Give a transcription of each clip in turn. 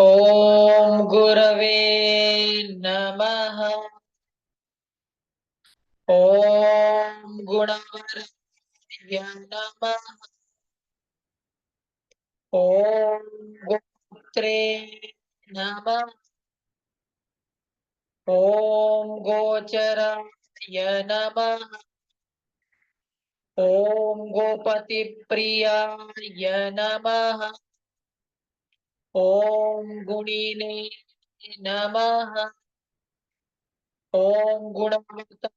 ॐ गुरवे नमः। ॐ गुणवराय नमः। गोत्रे नमः। ॐ गोचराय नमः। ॐ गोपतिप्रियाय नमः। ॐ गुणिने नमः। ॐ गुणवता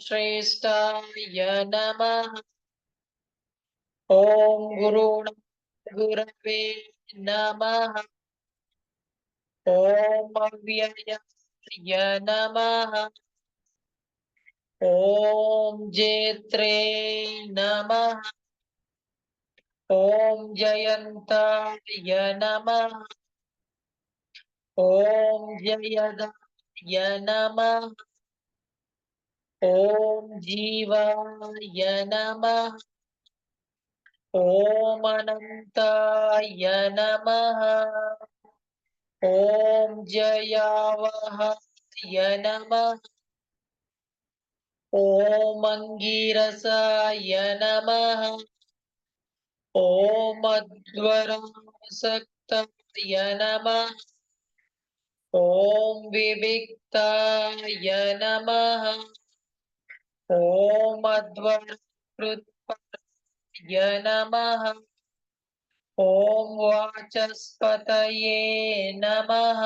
श्रेष्ठाय नमः। ॐ गुरुण गुरवे नमः। ॐ अव्ययाय नमः। ॐ जेत्रे नमः। ॐ जयन्ताय नमः। ॐ जयदाय नमः। ॐ जीवाय नमः। ॐ अनन्ताय नमः। ॐ जयावहाय नमः। ॐ अङ्गीरसाय नमः। ॐ अध्वरासक्ताय नमः। ॐ विविक्ताय नमः। ॐ अध्वरकृत्पाय नमः। ॐ वाचस्पतये नमः।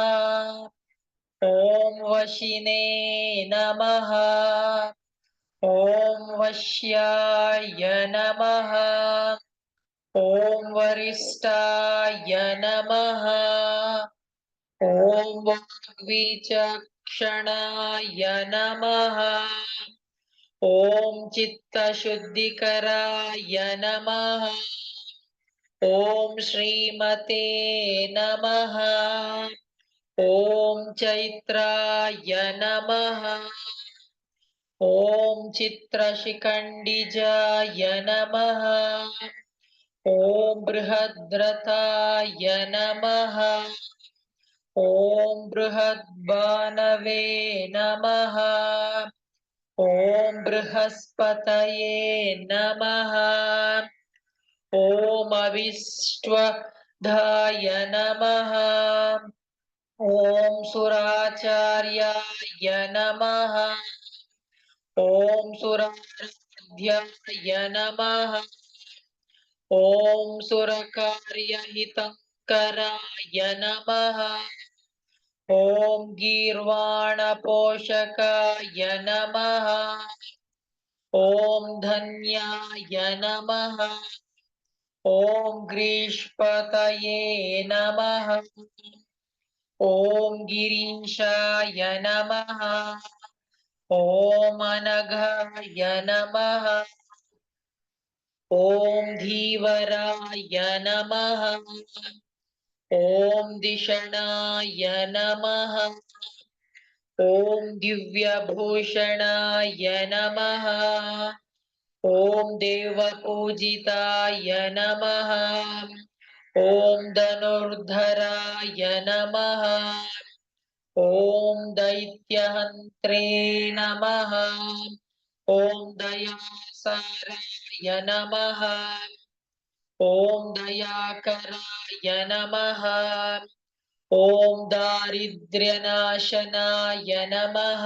ॐ वशिने नमः। ॐ वश्याय नमः। ॐ वरिष्ठाय नमः। ॐ वाग्विचक्षणाय नमः। ॐ चित्तशुद्धिकराय नमः। ॐ श्रीमते नमः। ॐ चैत्राय नमः। ॐ चित्रशिखण्डिजाय नमः। ॐ बृहद्रथाय नमः। ॐ बृहद्बानवे नमः। ॐ बृहस्पतये नमः। ॐ अविष्टधाय नमः। ॐ सुराचार्याय नमः। ॐ सुराध्याय नमः। ॐ सुरकार्यहितङ्कराय नमः ॐ गीर्वाणपोषकाय नमः। ॐ धन्याय नमः। ॐ ग्रीष्पतये नमः। ॐ गिरीशाय नमः। ॐ अनघाय नमः। ॐ धीवराय नमः। ॐ दिशणाय नमः। ॐ दिव्यभूषणाय नमः। ॐ देवपूजिताय नमः। ॐ धनुर्धराय नमः। ॐ दैत्यहन्त्रे नमः। ॐ दयासाराय नमः। ॐ दयाकराय नमः। ॐ दारिद्र्यनाशनाय नमः।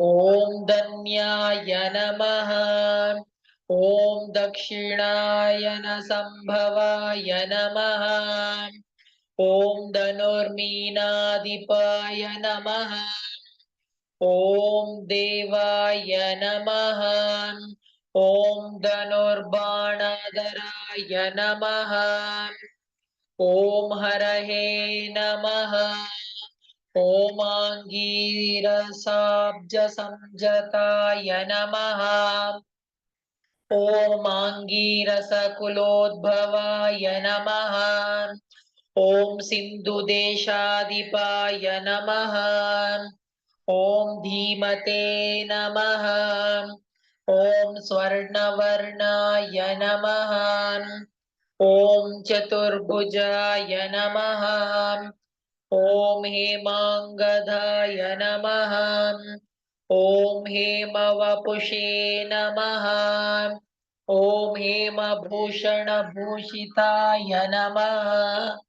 ॐ धन्याय नमः। ॐ दक्षिणायनसम्भवाय नमः। ॐ धनुर्मीनाधिपाय नमः। ॐ देवाय नमः। ॐ धनुर्बाणधराय नमः। ॐ हरहे नमः। ॐ आङ्गीरसाब्जसंजताय नमः। ॐ आङ्गीरसकुलोद्भवाय नमः। ॐ सिन्धुदेशाधिपाय नमः। ॐ धीमते नमः। ॐ स्वर्णवर्णाय नमः। ॐ चतुर्भुजाय नमः। ॐ हेमाङ्गधाय नमः। ॐ हेमवपुषे नमः। ॐ हेमभूषणभूषिताय नमः।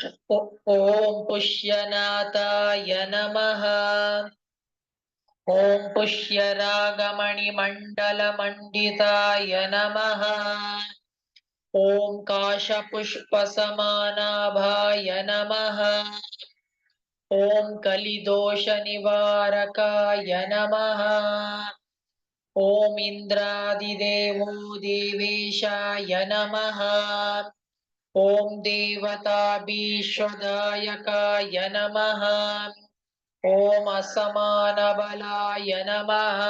ॐ पुष्यनाथाय नमः ॐ पुष्यरागमणिमण्डलमण्डिताय नमः ॐ काशपुष्पसमानाभाय नमः ॐ कलिदोषनिवारकाय नमः ॐ इन्द्रादिदेवो देवेशाय नमः ॐ देवताभीष्वदायकाय नमः। ॐ असमानबलाय नमः।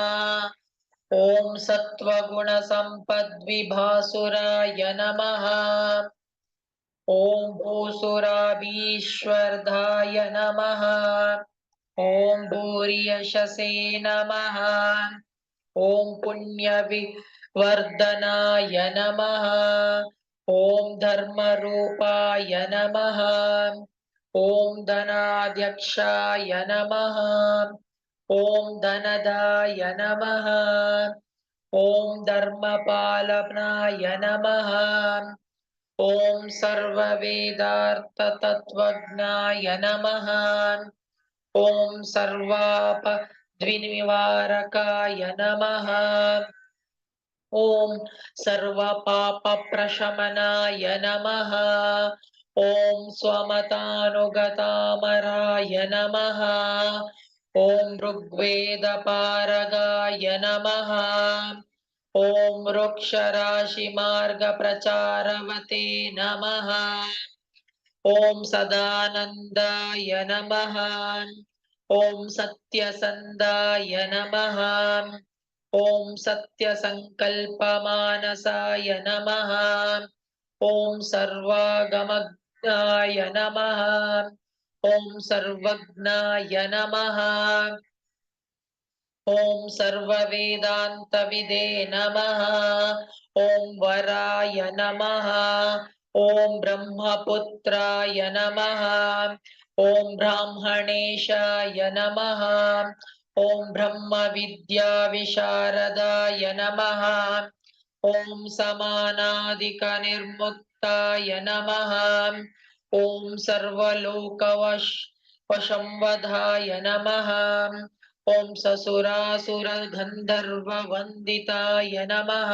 ॐ सत्त्वगुणसम्पद्विभासुराय नमः। ॐ भूसुराभीश्वर्धाय नमः। ॐ भूर्यशसे नमः। ॐ पुण्यविवर्धनाय नमः। ॐ धर्मरूपाय नमः ॐ धनाध्यक्षाय नमः ॐ धनदाय नमः ॐ धर्मपालनाय नमः ॐ सर्ववेदार्थतत्त्वज्ञाय नमः ॐ सर्वापद्विनिवारकाय नमः ॐ सर्वपापप्रशमनाय नमः। ॐ स्वमतानुगतामराय नमः। ॐ ऋग्वेदपारगाय नमः। ॐ वृक्षराशिमार्गप्रचारवते नमः। ॐ सदानन्दाय नमः। ॐ सत्यसन्दाय नमः। ॐ सत्यसङ्कल्पमानसाय नमः ॐ सर्वागमज्ञाय नमः ॐ सर्वज्ञाय नमः ॐ सर्ववेदान्तविदे नमः ॐ वराय नमः ॐ ब्रह्मपुत्राय नमः ॐ ब्राह्मणेशाय नमः ॐ ब्रह्मविद्याविशारदाय नमः। ॐ समानादिकनिर्मुक्ताय नमः। ॐ सर्वलोकवश वशंवधाय नमः। ॐ ससुरासुरगन्धर्ववन्दिताय नमः।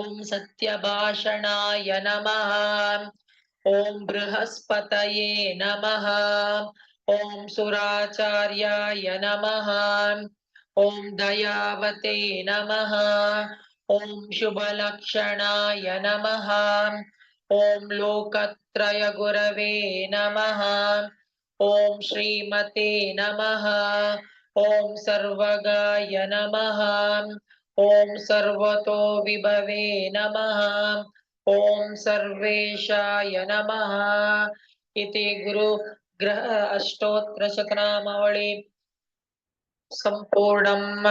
ॐ सत्यभाषणाय नमः। ॐ बृहस्पतये नमः। ॐ सुराचार्याय नमः ॐ दयावते नमः ॐ शुभलक्षणाय नमः ॐ लोकत्रयगुरवे नमः ॐ श्रीमते नमः ॐ सर्वगाय नमः ॐ सर्वतो विभवे नमः ॐ सर्वेशाय नमः इति गुरुग्रह अष्टोत्तरशतनामावळि सम्पूर्णम्